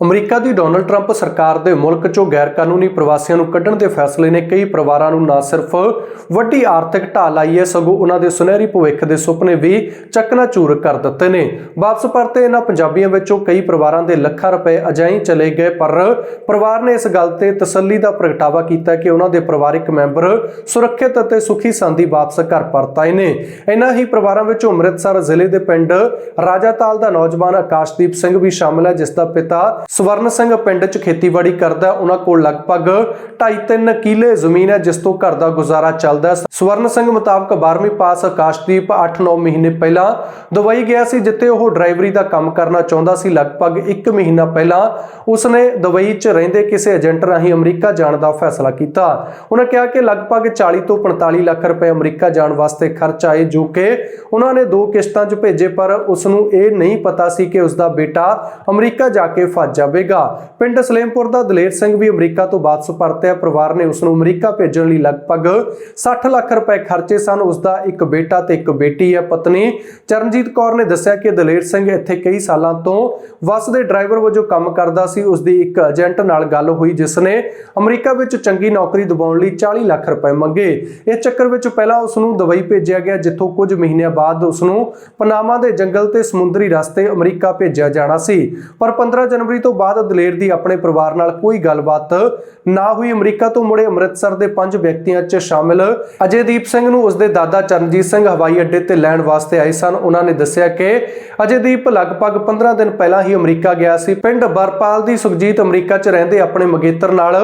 America ਦੀ Donald Trump ਸਰਕਾਰ ਦੇ ਮੁਲਕ 'ਚੋਂ ਗੈਰ ਕਾਨੂੰਨੀ ਪ੍ਰਵਾਸੀਆਂ ਨੂੰ ਕੱਢਣ ਦੇ ਫੈਸਲੇ ਨੇ ਕਈ ਪਰਿਵਾਰਾਂ ਨੂੰ ਨਾ ਸਿਰਫ ਵੱਡੀ ਆਰਥਿਕ ਢਾਲ ਆਈ ਹੈ, ਸਗੋਂ ਉਹਨਾਂ ਦੇ ਸੁਨਹਿਰੀ ਭਵਿੱਖ ਦੇ ਸੁਪਨੇ ਵੀ ਚਕਨਾਚੂਰ ਕਰ ਦਿੱਤੇ ਨੇ। ਵਾਪਸ ਪਰਤੇ ਇਹਨਾਂ ਪੰਜਾਬੀਆਂ ਵਿੱਚੋਂ ਕਈ ਪਰਿਵਾਰਾਂ ਦੇ ਲੱਖਾਂ ਰੁਪਏ ਅਜਾਈ ਚਲੇ ਗਏ, ਪਰ ਪਰਿਵਾਰ ਨੇ ਇਸ ਗੱਲ ਤੇ ਤਸੱਲੀ ਦਾ ਪ੍ਰਗਟਾਵਾ ਕੀਤਾ ਕਿ ਉਹਨਾਂ ਦੇ ਪਰਿਵਾਰਕ ਮੈਂਬਰ ਸੁਰੱਖਿਅਤ ਅਤੇ ਸੁਖੀ ਸੰਦੀ ਵਾਪਸ ਘਰ ਪਰਤ ਆਏ ਨੇ। ਇਹਨਾਂ ਹੀ ਪਰਿਵਾਰਾਂ ਵਿੱਚੋਂ ਅੰਮ੍ਰਿਤਸਰ ਜ਼ਿਲ੍ਹੇ ਦੇ ਪਿੰਡ ਰਾਜਾਤਾਲ ਦਾ ਨੌਜਵਾਨ ਆਕਾਸ਼ਦੀਪ ਸਿੰਘ ਵੀ ਸ਼ਾਮਲ ਹੈ, ਜਿਸ ਦਾ ਪਿਤਾ ਸਵਰਨ ਸਿੰਘ ਪਿੰਡ 'ਚ ਖੇਤੀਬਾੜੀ ਕਰਦਾ, ਉਹਨਾਂ ਕੋਲ ਲਗਭਗ 2.5-3 ਕਿੱਲੇ ਜ਼ਮੀਨ ਹੈ, ਜਿਸ ਤੋਂ ਘਰ ਦਾ ਗੁਜ਼ਾਰਾ ਚੱਲਦਾ ਸਵਰਨ ਸਿੰਘ ਮੁਤਾਬਕ 12ਵੀਂ ਪਾਸ ਆਕਾਸ਼ਦੀਪ 8-9 ਮਹੀਨੇ ਪਹਿਲਾਂ ਦੁਬਈ ਗਿਆ ਸੀ, ਜਿੱਥੇ ਉਹ ਡਰਾਈਵਰੀ ਦਾ ਕੰਮ ਕਰਨਾ ਚਾਹੁੰਦਾ ਸੀ। ਲਗਭਗ 1 ਮਹੀਨਾ ਪਹਿਲਾਂ ਉਸਨੇ ਦੁਬਈ 'ਚ ਰਹਿੰਦੇ ਕਿਸੇ ਏਜੰਟ ਰਾਹੀਂ ਅਮਰੀਕਾ ਜਾਣ ਦਾ ਫੈਸਲਾ ਕੀਤਾ। ਉਹਨਾਂ ਕਿਹਾ ਕਿ ਲਗਭਗ 40 ਤੋਂ 45 ਲੱਖ ਰੁਪਏ ਅਮਰੀਕਾ ਜਾਣ ਵਾਸਤੇ ਖਰਚ ਆਏ, ਜੋ ਕਿ ਉਹਨਾਂ ਨੇ ਦੋ ਕਿਸ਼ਤਾਂ 'ਚ ਭੇਜੇ, ਪਰ ਉਸ ਨੂੰ ਇਹ ਨਹੀਂ ਪਤਾ ਸੀ ਕਿ ਉਸ ਦਾ ਬੇਟਾ ਅਮਰੀਕਾ ਜਾ ਕੇ ਫਸ ਜਾਵੇਗਾ। ਪਿੰਡ ਸਲੇਮਪੁਰ ਦਾ ਦਲੇਰ ਸਿੰਘ ਵੀ ਅਮਰੀਕਾ ਤੋਂ ਵਾਪਸ ਪਰਤਿਆ ਪਰਿਵਾਰ ਨੇ ਉਸ ਨੂੰ ਅਮਰੀਕਾ ਭੇਜਣ ਲਈ ਲਗਭਗ 60 ਲੱਖ ਰੁਪਏ ਖਰਚੇ ਸਨ। ਉਸ ਦਾ ਇੱਕ ਬੇਟਾ ਤੇ ਇੱਕ ਬੇਟੀ ਹੈ, ਪਤਨੀ। ਚਰਨਜੀਤ ਕੌਰ ਨੇ ਦੱਸਿਆ ਕਿ ਦਲੇਰ ਸਿੰਘ ਇੱਥੇ ਕਈ ਸਾਲਾਂ ਤੋਂ ਬੱਸ ਦੇ ਡਰਾਈਵਰ ਵਜੋਂ ਕੰਮ ਕਰਦਾ ਸੀ। ਉਸ ਦੀ ਇੱਕ ਏਜੰਟ ਨਾਲ ਗੱਲ ਹੋਈ ਜਿਸ ਨੇ ਅਮਰੀਕਾ ਵਿੱਚ ਚੰਗੀ ਨੌਕਰੀ ਦਿਵਾਉਣ ਲਈ 40 ਲੱਖ ਰੁਪਏ ਮੰਗੇ। ਇਸ ਚੱਕਰ ਵਿੱਚ ਪਹਿਲਾਂ ਉਸ ਨੂੰ ਦੁਬਈ ਭੇਜਿਆ ਗਿਆ, ਜਿੱਥੋਂ ਕੁਝ ਮਹੀਨਿਆਂ ਬਾਅਦ ਉਸ ਨੂੰ ਪਨਾਮਾ ਦੇ ਜੰਗਲ ਤੇ ਸਮੁੰਦਰੀ ਰਸਤੇ ਅਮਰੀਕਾ ਭੇਜਿਆ ਜਾਣਾ ਸੀ। ਪਰ 15 ਜਨਵਰੀ ਤੋਂ ਬਾਅਦ ਦਲੇਰ ਦੀ ਆਪਣੇ ਪਰਿਵਾਰ ਨਾਲ ਕੋਈ ਗੱਲਬਾਤ ਨਾ ਹੋਈ। ਅਮਰੀਕਾ ਤੋਂ ਮੁੜੇ ਅੰਮ੍ਰਿਤਸਰ ਦੇ ਪੰਜ ਵਿਅਕਤੀਆਂ 'ਚ ਸ਼ਾਮਿਲ। ਅਜੇਦੀਪ ਸਿੰਘ ਨੂੰ ਉਸਦੇ ਦਾਦਾ ਚਰਨਜੀਤ ਸਿੰਘ ਹਵਾਈ ਅੱਡੇ ਤੇ ਲੈਣ ਵਾਸਤੇ ਆਏ ਸਨ। ਉਹਨਾਂ ਨੇ ਦੱਸਿਆ ਕਿ ਅਜੇਦੀਪ ਲਗਭਗ 15 ਦਿਨ ਪਹਿਲਾਂ ਹੀ ਅਮਰੀਕਾ ਗਿਆ ਸੀ। ਪਿੰਡ ਬਰਪਾਲ ਦੀ ਸੁਖਜੀਤ ਅਮਰੀਕਾ 'ਚ ਰਹਿੰਦੇ ਆਪਣੇ ਮਗੇਤਰ ਨਾਲ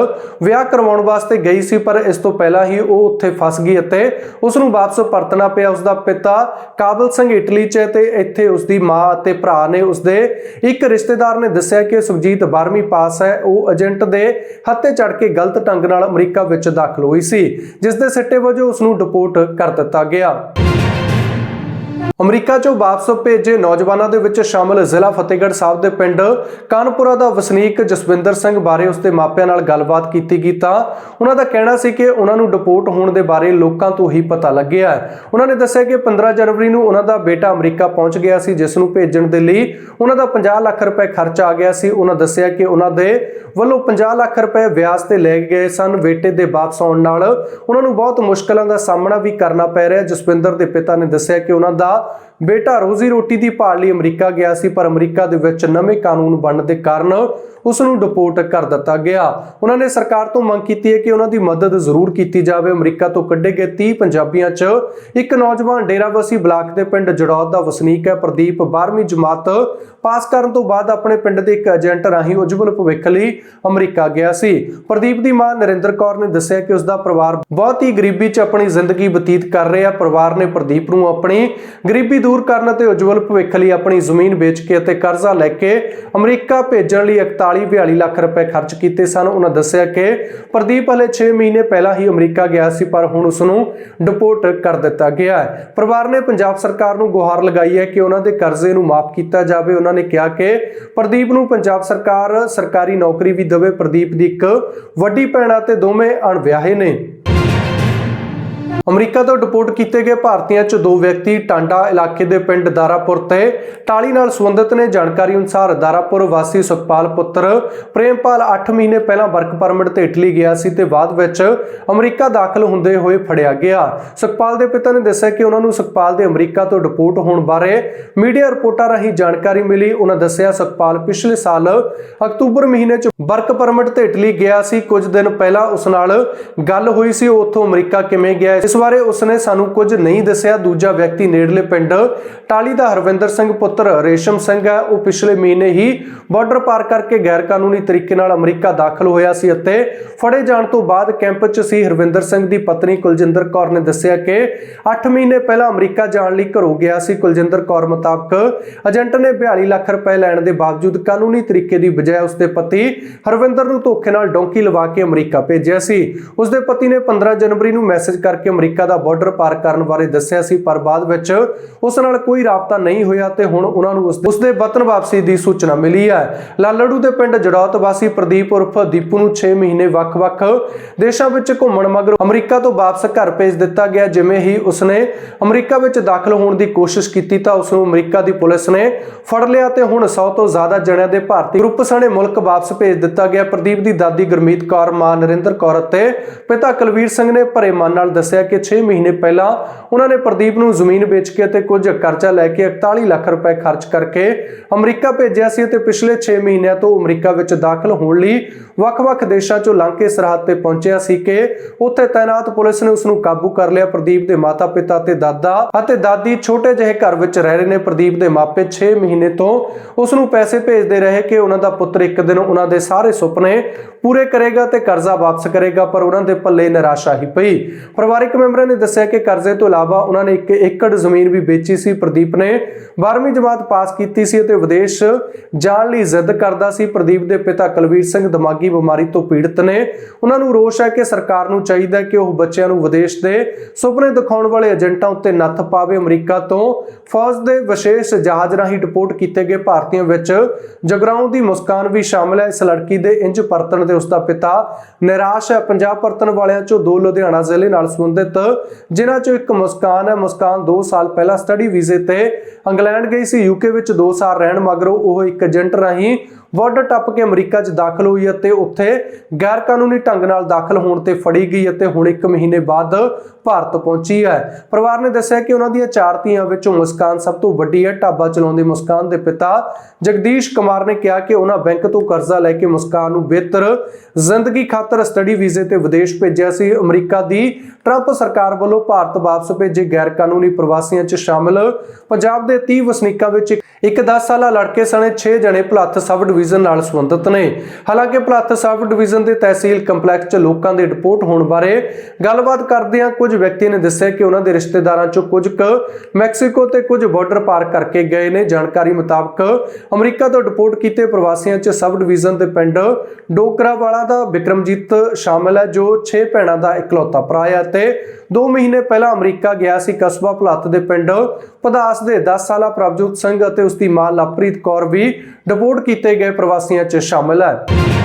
ਵਿਆਹ ਕਰਵਾਉਣ ਵਾਸਤੇ ਗਈ ਸੀ, ਪਰ ਇਸ ਤੋਂ ਪਹਿਲਾਂ ਹੀ ਉਹ ਉੱਥੇ ਫਸ ਗਈ ਅਤੇ ਉਸ ਨੂੰ ਵਾਪਸ ਪਰਤਣਾ ਪਿਆ। ਉਸ ਦਾ ਪਿਤਾ ਕਾਬਲ ਸਿੰਘ ਇਟਲੀ 'ਚ ਤੇ ਇੱਥੇ ਉਸ ਦੀ ਮਾਂ ਅਤੇ ਭਰਾ ਨੇ ਉਸ ਦੇ ਇੱਕ ਰਿਸ਼ਤੇਦਾਰ ਨੇ ਦੱਸਿਆ ਕਿ ਸੁਖਜੀਤ 12ਵੀਂ ਪਾਸ ਹੈ, ਉਹ ਏਜੰਟ ਦੇ ਹੱਥੇ ਚੜ ਕੇ ਗਲਤ ਢੰਗ ਨਾਲ ਅਮਰੀਕਾ ਵਿੱਚ ਦਾਖਲ ਹੋਈ ਸੀ ਜਿਸ ਦੇ ਸਿੱਟੇ ਵਜੋਂ ਉਸ ਨੂੰ ਡਿਪੋਰਟ ਕਰ ਦਿੱਤਾ ਗਿਆ। ਅਮਰੀਕਾ ਚੋਂ ਵਾਪਸ ਭੇਜੇ ਨੌਜਵਾਨਾਂ ਦੇ ਵਿੱਚ ਸ਼ਾਮਲ ਜ਼ਿਲ੍ਹਾ ਫਤਿਹਗੜ੍ਹ ਸਾਹਿਬ ਦੇ ਪਿੰਡ ਕਾਨਪੁਰਾ ਦਾ ਵਸਨੀਕ ਜਸਵਿੰਦਰ ਸਿੰਘ ਬਾਰੇ ਉਸਦੇ ਮਾਪਿਆਂ ਨਾਲ ਗੱਲਬਾਤ ਕੀਤੀ ਗਈ ਤਾਂ ਉਹਨਾਂ ਦਾ ਕਹਿਣਾ ਸੀ ਕਿ ਉਹਨਾਂ ਨੂੰ ਡਿਪੋਰਟ ਹੋਣ ਦੇ ਬਾਰੇ ਲੋਕਾਂ ਤੋਂ ਹੀ ਪਤਾ ਲੱਗਿਆ ਉਹਨਾਂ ਨੇ ਦੱਸਿਆ ਕਿ 15 ਜਨਵਰੀ ਨੂੰ ਉਹਨਾਂ ਦਾ ਬੇਟਾ ਅਮਰੀਕਾ ਪਹੁੰਚ ਗਿਆ ਸੀ, ਜਿਸ ਨੂੰ ਭੇਜਣ ਦੇ ਲਈ ਉਹਨਾਂ ਦਾ 50 ਲੱਖ ਰੁਪਏ ਖਰਚ ਆ ਗਿਆ ਸੀ। ਉਹਨਾਂ ਦੱਸਿਆ ਕਿ ਉਹਨਾਂ ਦੇ ਵੱਲੋਂ 50 ਲੱਖ ਰੁਪਏ ਵਿਆਜ ਤੇ ਲੈ ਗਏ ਸਨ। ਬੇਟੇ ਦੇ ਵਾਪਸ ਆਉਣ ਨਾਲ ਉਹਨਾਂ ਨੂੰ ਬਹੁਤ ਮੁਸ਼ਕਲਾਂ ਦਾ ਸਾਹਮਣਾ ਵੀ ਕਰਨਾ ਪੈ ਰਿਹਾ ਜਸਵਿੰਦਰ ਦੇ ਪਿਤਾ ਨੇ ਦੱਸਿਆ ਕਿ ਉਹਨਾਂ ਦਾ ਬੇਟਾ ਰੋਜ਼ੀ ਰੋਟੀ ਦੀ ਭਾਲ ਲਈ ਅਮਰੀਕਾ ਗਿਆ ਸੀ, ਪਰ ਅਮਰੀਕਾ ਦੇ ਵਿੱਚ ਨਵੇਂ ਕਾਨੂੰਨ ਬਣਨ ਦੇ ਕਾਰਨ ਉਸ ਨੂੰ ਡਿਪੋਰਟ ਕਰ ਦਿੱਤਾ ਗਿਆ। ਉਹਨਾਂ ਨੇ ਸਰਕਾਰ ਤੋਂ ਮੰਗ ਕੀਤੀ ਹੈ ਕਿ ਉਹਨਾਂ ਦੀ ਮਦਦ ਜ਼ਰੂਰ ਕੀਤੀ ਜਾਵੇ। ਅਮਰੀਕਾ ਤੋਂ ਕੱਢੇ ਗਏ 30 ਪੰਜਾਬੀਆਂ 'ਚ ਇੱਕ ਨੌਜਵਾਨ ਡੇਰਾਬੱਸੀ ਬਲਾਕ ਦੇ ਪਿੰਡ ਜੜੌਦ ਦਾ ਵਸਨੀਕ ਹੈ। ਪ੍ਰਦੀਪ 12ਵੀਂ ਜਮਾਤ ਪਾਸ ਕਰਨ ਤੋਂ ਬਾਅਦ ਆਪਣੇ ਪਿੰਡ ਦੇ ਇੱਕ ਏਜੰਟ ਰਾਹੀਂ ਉਜਵਲ ਭਵਿੱਖ ਲਈ ਅਮਰੀਕਾ ਗਿਆ ਸੀ। ਪ੍ਰਦੀਪ ਦੀ ਮਾਂ ਨਰਿੰਦਰ ਕੌਰ ਨੇ ਦੱਸਿਆ ਕਿ ਉਸ ਦਾ ਪਰਿਵਾਰ ਬਹੁਤ ਹੀ ਗਰੀਬੀ 'ਚ ਆਪਣੀ ਜ਼ਿੰਦਗੀ ਬਤੀਤ ਕਰ ਰਿਹਾ ਪਰਿਵਾਰ ਨੇ ਪ੍ਰਦੀਪ ਨੂੰ ਆਪਣੀ ਗਰੀਬੀ ਦੂਰ ਕਰਨ ਅਤੇ ਉਜਵਲ ਭਵਿੱਖ ਲਈ ਆਪਣੀ ਜ਼ਮੀਨ ਵੇਚ ਕੇ ਅਤੇ ਕਰਜ਼ਾ ਲੈ ਕੇ ਅਮਰੀਕਾ ਭੇਜਣ ਲਈ 41-42 ਲੱਖ ਰੁਪਏ ਖਰਚ ਕੀਤੇ ਸਨ। ਉਹਨਾਂ ਦੱਸਿਆ ਕਿ ਪ੍ਰਦੀਪ ਹਲੇ 6 ਮਹੀਨੇ ਪਹਿਲਾਂ ਹੀ ਅਮਰੀਕਾ ਗਿਆ ਸੀ, ਪਰ ਹੁਣ ਉਸ ਨੂੰ ਡਿਪੋਰਟ ਕਰ ਦਿੱਤਾ ਗਿਆ ਹੈ। ਪਰਿਵਾਰ ਨੇ ਪੰਜਾਬ ਸਰਕਾਰ ਨੂੰ ਗੁਹਾਰ ਲਗਾਈ ਹੈ ਕਿ ਉਹਨਾਂ ਦੇ ਕਰਜ਼ੇ ਨੂੰ ਮਾਫ ਕੀਤਾ ਜਾਵੇ। ਉਹਨਾਂ ਨੇ ਕਿਹਾ ਕਿ ਪ੍ਰਦੀਪ ਨੂੰ ਪੰਜਾਬ ਸਰਕਾਰ ਸਰਕਾਰੀ ਨੌਕਰੀ ਵੀ ਦੇਵੇ। ਪ੍ਰਦੀਪ ਦੀ ਇੱਕ ਵੱਡੀ ਭੈਣ ਅਤੇ ਦੋਵੇਂ ਅਣਵਿਆਹੇ ਨੇ। ਅਮਰੀਕਾ ਤੋਂ ਡਿਪੋਰਟ ਕੀਤੇ ਗਏ ਭਾਰਤੀਆਂ 'ਚ ਦੋ ਵਿਅਕਤੀ ਟਾਂਡਾ ਇਲਾਕੇ ਦੇ ਪਿੰਡ ਦਾਰਾਪੁਰ ਤੇ ਟਾਲੀ ਨਾਲ ਸੰਬੰਧਿਤ ਨੇ ਜਾਣਕਾਰੀ ਅਨੁਸਾਰ ਦਾਰਾਪੁਰ ਵਾਸੀ ਸੁਖਪਾਲ ਪੁੱਤਰ ਪ੍ਰੇਮਪਾਲ 8 ਮਹੀਨੇ ਪਹਿਲਾਂ ਵਰਕ ਪਰਮਿਟ ਤੇ ਇਟਲੀ ਗਿਆ ਸੀ ਤੇ ਬਾਅਦ ਵਿੱਚ ਅਮਰੀਕਾ ਦਾਖਲ ਹੁੰਦੇ ਹੋਏ ਫੜਿਆ ਗਿਆ। ਸੁਖਪਾਲ ਦੇ ਪਿਤਾ ਨੇ ਦੱਸਿਆ ਕਿ ਉਹਨਾਂ ਨੂੰ ਸੁਖਪਾਲ ਦੇ ਅਮਰੀਕਾ ਤੋਂ ਡਿਪੋਰਟ ਹੋਣ ਬਾਰੇ ਮੀਡੀਆ ਰਿਪੋਰਟਾਂ ਰਾਹੀਂ ਜਾਣਕਾਰੀ ਮਿਲੀ। ਉਹਨਾਂ ਦੱਸਿਆ, ਸੁਖਪਾਲ ਪਿਛਲੇ ਸਾਲ ਅਕਤੂਬਰ ਮਹੀਨੇ 'ਚ ਵਰਕ ਪਰਮਿਟ ਤੇ ਇਟਲੀ ਗਿਆ ਸੀ। ਕੁਝ ਦਿਨ ਪਹਿਲਾਂ ਉਸ ਨਾਲ ਗੱਲ ਹੋਈ ਸੀ। ਉਹ ਉੱਥੋਂ ਅਮਰੀਕਾ ਕਿਵੇਂ ਗਿਆ ਇਸ ਬਾਰੇ ਉਸਨੇ ਸਾਨੂੰ ਕੁਝ ਨਹੀਂ ਦੱਸਿਆ। ਦੂਜਾ ਵਿਅਕਤੀ ਨੇੜਲੇ ਪਿੰਡ ਟਾਲੀ ਦਾ ਹਰਵਿੰਦਰ ਸਿੰਘ ਪੁੱਤਰ ਰੇਸ਼ਮ ਸਿੰਘ ਹੈ। ਉਹ ਪਿਛਲੇ ਮਹੀਨੇ ਹੀ ਬਾਰਡਰ ਪਾਰ ਕਰਕੇ ਗੈਰ ਕਾਨੂੰਨੀ ਤਰੀਕੇ ਨਾਲ ਅਮਰੀਕਾ ਦਾਖਲ ਹੋਇਆ ਸੀ ਅਤੇ ਫੜੇ ਜਾਣ ਤੋਂ ਬਾਅਦ ਕੈਂਪ 'ਚ ਸੀ। ਹਰਵਿੰਦਰ ਸਿੰਘ ਦੀ ਪਤਨੀ ਕੁਲਜਿੰਦਰ ਕੌਰ ਨੇ ਦੱਸਿਆ ਕਿ 8 ਮਹੀਨੇ ਪਹਿਲਾਂ ਅਮਰੀਕਾ ਜਾਣ ਲਈ ਘਰੋਂ ਗਿਆ ਸੀ। ਕੁਲਜਿੰਦਰ ਕੌਰ ਮੁਤਾਬਕ ਏਜੰਟ ਨੇ 42 ਲੱਖ ਰੁਪਏ ਲੈਣ ਦੇ ਬਾਵਜੂਦ ਕਾਨੂੰਨੀ ਤਰੀਕੇ ਦੀ ਬਜਾਏ ਉਸਦੇ ਪਤੀ ਹਰਵਿੰਦਰ ਨੂੰ ਧੋਖੇ ਨਾਲ ਡੋਂਕੀ ਲਵਾ ਕੇ ਅਮਰੀਕਾ ਭੇਜਿਆ ਸੀ। ਉਸਦੇ ਪਤੀ ਨੇ 15 ਜਨਵਰੀ ਨੂੰ ਮੈਸੇਜ ਕਰਕੇ ਕਰਕੇ ਅਮਰੀਕਾ ਦਾ ਬਾਰਡਰ ਪਾਰ ਕਰਨ ਬਾਰੇ ਦੱਸਿਆ ਸੀ, ਪਰ ਬਾਅਦ ਵਿੱਚ ਉਸ ਨਾਲ ਕੋਈ ਰਾਬਤਾ ਨਹੀਂ ਹੋਇਆ ਤੇ ਹੁਣ ਉਹਨਾਂ ਨੂੰ ਉਸ ਦੇ ਵਤਨ ਵਾਪਸੀ ਦੀ ਸੂਚਨਾ ਮਿਲੀ ਹੈ। ਲਾਲੜੂ ਦੇ ਪਿੰਡ ਜੜੌਤ ਵਾਸੀ ਪ੍ਰਦੀਪ ਉਰਫ ਦੀਪੂ ਨੂੰ 6 ਮਹੀਨੇ ਵੱਖ-ਵੱਖ ਦੇਸ਼ਾਂ ਵਿੱਚ ਘੁੰਮਣ ਮਗਰੋਂ ਅਮਰੀਕਾ ਤੋਂ ਵਾਪਸ ਘਰ ਭੇਜ ਦਿੱਤਾ ਗਿਆ। ਜਿਵੇਂ ਹੀ ਉਸਨੇ ਅਮਰੀਕਾ ਵਿੱਚ ਦਾਖਲ ਹੋਣ ਦੀ ਕੋਸ਼ਿਸ਼ ਕੀਤੀ ਤਾਂ ਉਸ ਨੂੰ ਅਮਰੀਕਾ ਦੀ ਪੁਲਿਸ ਨੇ ਫੜ ਲਿਆ ਤੇ ਹੁਣ 100 ਤੋਂ ਜ਼ਿਆਦਾ ਜਣਿਆਂ ਦੇ ਭਾਰਤੀ ਗਰੁੱਪ ਸਣੇ ਮੁਲਕ ਵਾਪਸ ਭੇਜ ਦਿੱਤਾ ਗਿਆ। ਪ੍ਰਦੀਪ ਦੀ ਦਾਦੀ ਗੁਰਮੀਤ ਕੌਰ, ਮਾਂ ਨਰਿੰਦਰ ਕੌਰ ਅਤੇ ਪਿਤਾ ਕੁਲਵੀਰ ਸਿੰਘ ਨੇ ਭਰੇ ਮਨ ਨਾਲ ਦੱਸਿਆ ਕਿ 6 ਮਹੀਨੇ ਪਹਿਲਾਂ ਉਹਨਾਂ ਨੇ ਪ੍ਰਦੀਪ ਨੂੰ ਜ਼ਮੀਨ ਵੇਚ ਕੇ ਤੇ ਕੁਝ ਕਰਜ਼ਾ ਲੈ ਕੇ 41 ਲੱਖ ਰੁਪਏ ਖਰਚ ਕਰਕੇ ਅਮਰੀਕਾ ਭੇਜਿਆ ਸੀ ਤੇ ਪਿਛਲੇ 6 ਮਹੀਨਿਆਂ ਤੋਂ ਅਮਰੀਕਾ ਵਿੱਚ ਦਾਖਲ ਹੋਣ ਲਈ ਵੱਖ-ਵੱਖ ਦੇਸ਼ਾਂ 'ਚੋਂ ਲੰਘ ਕੇ ਸਰਹੱਦ ਤੇ ਪਹੁੰਚਿਆ ਸੀ ਕਿ ਉੱਥੇ ਤਾਇਨਾਤ ਪੁਲਿਸ ਨੇ ਉਸ ਨੂੰ ਕਾਬੂ ਕਰ ਲਿਆ। ਪ੍ਰਦੀਪ ਦੇ ਮਾਤਾ-ਪਿਤਾ ਤੇ ਦਾਦਾ ਅਤੇ ਦਾਦੀ ਛੋਟੇ ਜਿਹੇ ਘਰ ਵਿੱਚ ਰਹਿ ਰਹੇ ਨੇ। ਪ੍ਰਦੀਪ ਦੇ ਮਾਪੇ 6 ਮਹੀਨੇ ਤੋਂ ਉਸ ਨੂੰ ਪੈਸੇ ਭੇਜਦੇ ਰਹੇ ਕਿ ਉਹਨਾਂ ਦਾ ਪੁੱਤਰ ਇੱਕ ਦਿਨ ਉਹਨਾਂ ਦੇ ਸਾਰੇ ਸੁਪਨੇ ਪੂਰੇ ਕਰੇਗਾ ਤੇ ਕਰਜ਼ਾ ਵਾਪਸ ਕਰੇਗਾ, ਪਰ ਉਹਨਾਂ ਦੇ ਪੱਲੇ ਨਿਰਾਸ਼ਾ ਹੀ ਪਈ। ਪਰਿਵਾਰ ਪਰਿਵਾਰਕ ਮੈਂਬਰਾਂ ਨੇ ਦੱਸਿਆ ਕਿ ਕਰਜ਼ੇ ਤੋਂ ਇਲਾਵਾ ਉਹਨਾਂ ਨੇ ਇੱਕ ਏਕੜ ਜ਼ਮੀਨ ਵੀ ਵੇਚੀ ਸੀ। ਪ੍ਰਦੀਪ ਨੇ 12ਵੀਂ ਜਮਾਤ ਪਾਸ ਕੀਤੀ ਸੀ ਅਤੇ ਵਿਦੇਸ਼ ਜਾਣ ਲਈ ਜ਼ਿੱਦ ਕਰਦਾ ਸੀ। ਪ੍ਰਦੀਪ ਦੇ ਪਿਤਾ ਕੁਲਵੀਰ ਸਿੰਘ ਦਿਮਾਗੀ ਬਿਮਾਰੀ ਤੋਂ ਪੀੜਤ ਨੇ। ਉਹਨਾਂ ਨੂੰ ਰੋਸ਼ ਹੈ ਕਿ ਸਰਕਾਰ ਨੂੰ ਚਾਹੀਦਾ ਕਿ ਉਹ ਬੱਚਿਆਂ ਨੂੰ ਵਿਦੇਸ਼ ਦੇ ਸੁਪਨੇ ਦਿਖਾਉਣ ਵਾਲੇ ਏਜੰਟਾਂ ਉੱਤੇ ਨੱਥ ਪਾਵੇ। ਅਮਰੀਕਾ ਤੋਂ ਫੌਜ ਦੇ ਵਿਸ਼ੇਸ਼ ਜਹਾਜ਼ ਰਾਹੀਂ ਡਿਪੋਰਟ ਕੀਤੇ ਗਏ ਭਾਰਤੀਆਂ ਵਿੱਚ ਜਗਰਾਉਂ ਦੀ ਮੁਸਕਾਨ ਵੀ ਸ਼ਾਮਲ ਹੈ। ਇਸ ਲੜਕੀ ਦੇ ਇੰਜ ਪਰਤਣ ਤੇ ਉਸ ਦਾ ਪਿਤਾ ਨਿਰਾਸ਼ ਹੈ। ਪੰਜਾਬ ਪਰਤਣ ਵਾਲਿਆਂ ਚੋਂ ਦੋ ਲੁਧਿਆਣਾ ਜ਼ਿਲ੍ਹੇ ਨਾਲ ਸੰਬੰਧਿਤ, ਜਿਨ੍ਹਾਂ ਚੋਂ ਇੱਕ ਮੁਸਕਾਨ ਹੈ। ਮੁਸਕਾਨ 2 ਸਾਲ ਪਹਿਲਾਂ ਸਟੱਡੀ ਵੀਜ਼ੇ ਤੇ ਇੰਗਲੈਂਡ ਗਈ ਸੀ। ਯੂਕੇ ਵਿੱਚ 2 ਸਾਲ ਰਹਿਣ, ਮਗਰੋਂ ਉਹ ਇੱਕ ਏਜੰਟ ਰਾਹੀਂ ਬਾਰਡਰ ਟੱਪ ਕੇ ਅਮਰੀਕਾ 'ਚ ਦਾਖਲ ਹੋਈ ਅਤੇ ਉੱਥੇ ਗੈਰ ਕਾਨੂੰਨੀ ਢੰਗ ਨਾਲ ਦਾਖਲ ਹੋਣ ਤੇ ਫੜੀ ਗਈ ਅਤੇ ਹੁਣ 1 ਮਹੀਨੇ ਬਾਅਦ ਭਾਰਤ ਪਹੁੰਚੀ ਹੈ। ਪਰਿਵਾਰ ਨੇ ਦੱਸਿਆ ਕਿ ਉਹਨਾਂ ਦੀਆਂ ਚਾਰ ਧੀਆਂ ਵਿੱਚੋਂ ਮੁਸਕਾਨ ਸਭ ਤੋਂ ਵੱਡੀ ਹੈ। ਢਾਬਾ ਚਲਾਉਂਦੇ ਮੁਸਕਾਨ ਦੇ ਪਿਤਾ ਜਗਦੀਸ਼ ਕੁਮਾਰ ਨੇ ਕਿਹਾ ਕਿ ਉਹਨਾਂ ਬੈਂਕ ਤੋਂ ਕਰਜ਼ਾ ਲੈ ਕੇ ਮੁਸਕਾਨ ਨੂੰ ਬਿਹਤਰ ਜ਼ਿੰਦਗੀ ਖਾਤਰ ਸਟੱਡੀ ਵੀਜ਼ੇ ਤੇ ਵਿਦੇਸ਼ ਭੇਜਿਆ ਸੀ। ਅਮਰੀਕਾ ਦੀ ਟਰੰਪ ਸਰਕਾਰ ਵੱਲੋਂ ਭਾਰਤ ਵਾਪਸ ਭੇਜੇ ਗੈਰ ਕਾਨੂੰਨੀ ਪ੍ਰਵਾਸੀਆਂ 'ਚ ਸ਼ਾਮਲ। ਪੰਜਾਬ ਦੇ 30 ਵਸਨੀਕਾਂ ਵਿੱਚ ਇੱਕ 10 ਸਾਲਾ ਲੜਕੇ ਸਣੇ 6 ਜਣੇ ਭਲੱਥ ਸਬ ਡਿਵੀਜ਼ਨ ਨਾਲ ਸੰਬੰਧਿਤ ਨੇ। ਹਾਲਾਂਕਿ ਭਲੱਥ ਸਬ ਡਿਵੀਜ਼ਨ ਦੇ ਤਹਿਸੀਲ ਕੰਪਲੈਕਸ 'ਚ ਲੋਕਾਂ ਦੇ ਰਿਪੋਰਟ ਹੋਣ ਬਾਰੇ ਗੱਲਬਾਤ ਕਰਦਿਆਂ ਕੁਝ ਵਿਅਕਤੀ ਨੇ ਦੱਸਿਆ ਕਿ ਉਹਨਾਂ ਦੇ ਰਿਸ਼ਤੇਦਾਰਾਂ 'ਚੋਂ ਕੁਝ ਕੁ ਮੈਕਸੀਕੋ ਤੇ ਕੁਝ ਬਾਰਡਰ ਪਾਰ ਕਰਕੇ ਗਏ ਨੇ। ਜਾਣਕਾਰੀ ਮੁਤਾਬਕ ਅਮਰੀਕਾ ਤੋਂ ਡਿਪੋਰਟ ਕੀਤੇ ਪ੍ਰਵਾਸੀਆਂ 'ਚ ਸਬ ਡਿਵੀਜ਼ਨ ਦੇ ਪਿੰਡ ਡੋਕਰਾਵਾਲਾ ਦਾ ਵਿਕਰਮਜੀਤ ਸ਼ਾਮਲ ਹੈ, ਜੋ 6 ਭੈਣਾਂ ਦਾ ਇਕਲੌਤਾ ਭਰਾ ਹੈ ਤੇ 2 ਮਹੀਨੇ ਪਹਿਲਾਂ ਅਮਰੀਕਾ ਗਿਆ ਸੀ। ਕਸਬਾ ਭਲੱਥ ਦੇ ਪਿੰਡ ਪਦਾਸ ਦੇ 10 ਸਾਲਾ ਪ੍ਰਭਜੋਤ ਸਿੰਘ ਅਤੇ ਉਸ ਦੀ ਮਾਂ ਲਵਪ੍ਰੀਤ ਕੌਰ ਵੀ ਡਿਪੋਰਟ ਕੀਤੇ ਗਏ ਪ੍ਰਵਾਸੀਆਂ 'ਚ ਸ਼ਾਮਲ ਹੈ।